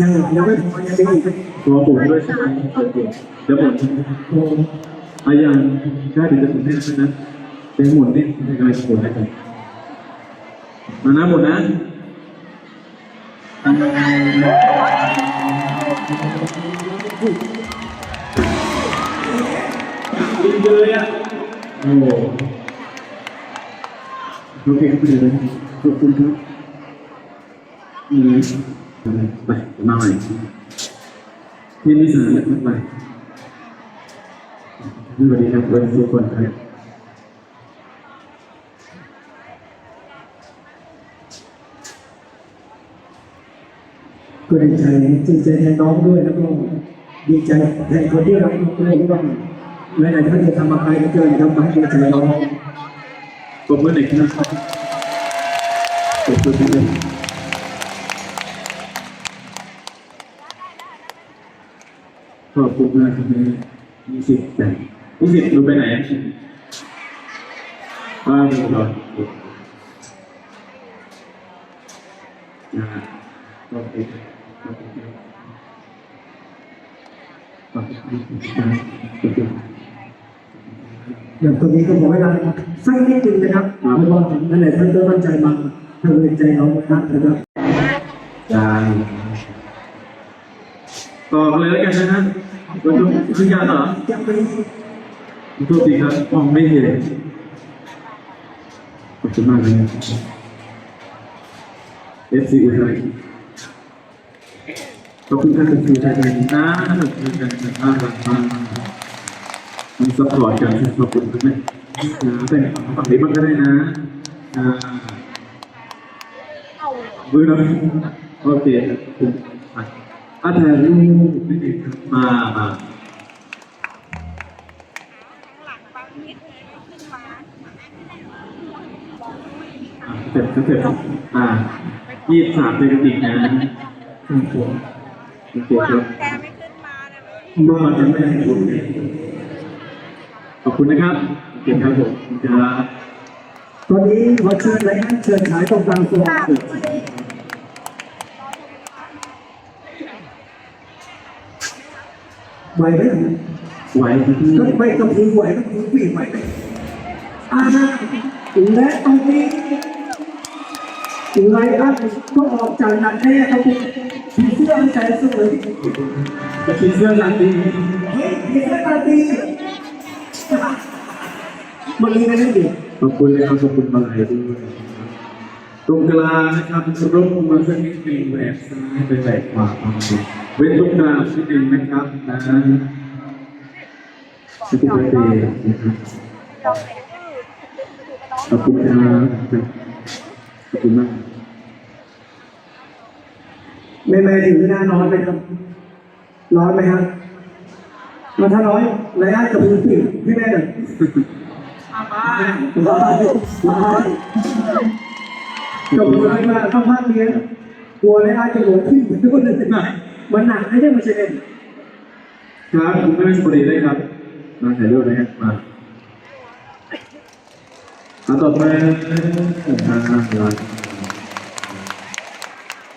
ยังยังไม่พอยังมีอีกตัวผมด้วยใช่ไหมโอเคเดี๋ยวผมโอ้อายังได้เดี๋ยวจะผมให้นะเป็นหมดนี่ในการหมดนะครับมานะหมดนะกินเลยอะโอ้โอเคครับคุณเลยขอบคุณครับ อืมไปมาใหม่ที่นิสานนะครับไปสวัสดีครับวันทุกคนครับก็ดีใจดีใจแทนน้องด้วยแล้วก็ดีใจแทนคนที่รักน้องด้วยที่ว่าหลายๆท่านจะทำอะไรก็เกินทำมาให้ดีใจน้องปรบมือหน่อยครับปรบมือหน่อ ยขอบคุณมากครับมีสิทธิ์แต่มีสิทธิ์รู้ไปไหนอะว่ามีก่อนนะโอเคโอเคขอบคุณอย่างตรงนี้ก็บอกเวลาสักนิดนึงนะครับเพราะว่านั่นแหละท่านก็ตั้งใจมาทำเป็นใจน้องนะครับนะครับจานต่อเลยแล้วกันนะฮะคุ ณดูคุณยาต่อจะไปโทษทีครับมองไม่เห็นขอบคุณมากเลยเอฟซีอุทัยขอบคุณท่านเป็นคือไทยนะขอบคุณกันมากมากมันสปอร์ตกันขอบคุณมากนะเป็นฝั่งนี้บ้างก็ได้นะอ่ามือหน่อยโอเค คุณอาถ่ายรูปนิดนึงครับมามาอ่าสเต็ปสเต็ปอ่ายี่สิบสามเป็นกระติกนะครับผมโอเคครับแกไม่ขึ้นมาเลยเมื่อวานจะไม่ให้ผมขอบคุณนะครับโอเคครับผมจะตอนนี้ขอเชิญเลยนะเชิญฉายตรงกลางตัว ไหวไหมไหวที่ก็ไม่ต้องพูดไหวก็พูดวิ่งไหวไหมอ่าและตรงนี้ไลอัพก็ออกจากนันแน่ครับผมผีเสื้อแสนสวยจะคิดเสื้อหลังดีเฮ้ยผีเสื้อตาดีมันมีอะไรเด็กขอบคุณเลยครับขอบคุณมาลัยด้วยตรงกลางนะครับรบมาสักนิดหนึ่งแหวกซ้ายไปแหวกขวาเอา เว้นตรงกลางนิดหนึ่งนะครับนะขอบคุณเดย์นะครับขอบคุณครับขอบคุณมากแม่แม่ถือหน้าร้อนไหมครับ ร้อนไหมครับมาถ้าร้อนไลอัพกับพื้นผิวให้แม่หน่อยร้อนร้อนจบเลยมาเข้าภาคเรียนกลัวไลอัพจะหัวขึ้นทุกคนเลยมั นหนักไม่ใช่มันเฉยครับคุณแม่สวัสดีเลยครับมาถ่ายรูปนะครับมาเอาต่อไปทางร้าน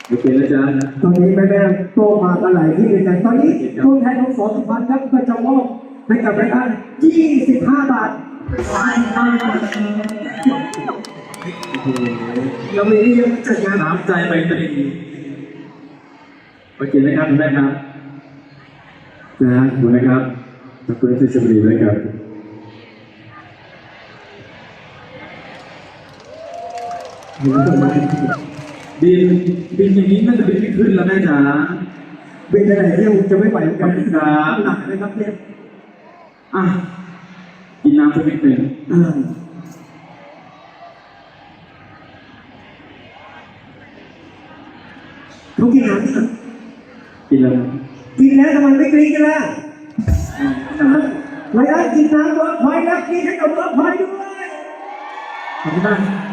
โอเคแล้วจ้าตอนนี้แม่แม่โตมากันหลายที่เลยกันตอนนี้ตัวแทนของสอนสุพรรณครับก็จะมอบให้กับรายการ25 บาทเรามีเยอะจัดงานน้ำใจไปตรี โอเคนะครับคุณแม่ครับนะขอบคุณนะครับขอบคุณที่สวัสดีเลยครับบินบินอย่างนี้น่าจะบินไม่ขึ้นแล้วแม่จ๋าเป็นอะไรที่ยจะไม่ไหวเหมือนกันครับหนักเลยครับเนี่ยอะกินน้ำสักนิดหนึ่งอ่าเขากินน้ำเนี่ย กินแล้วกินแล้วทำไมไม่กรี๊ดกันล่ะไรอันกินน้ำเบิร์ดพอยต์แล้วกินให้กับเบิร์ดพอยต์ด้วยขอบคุณมาก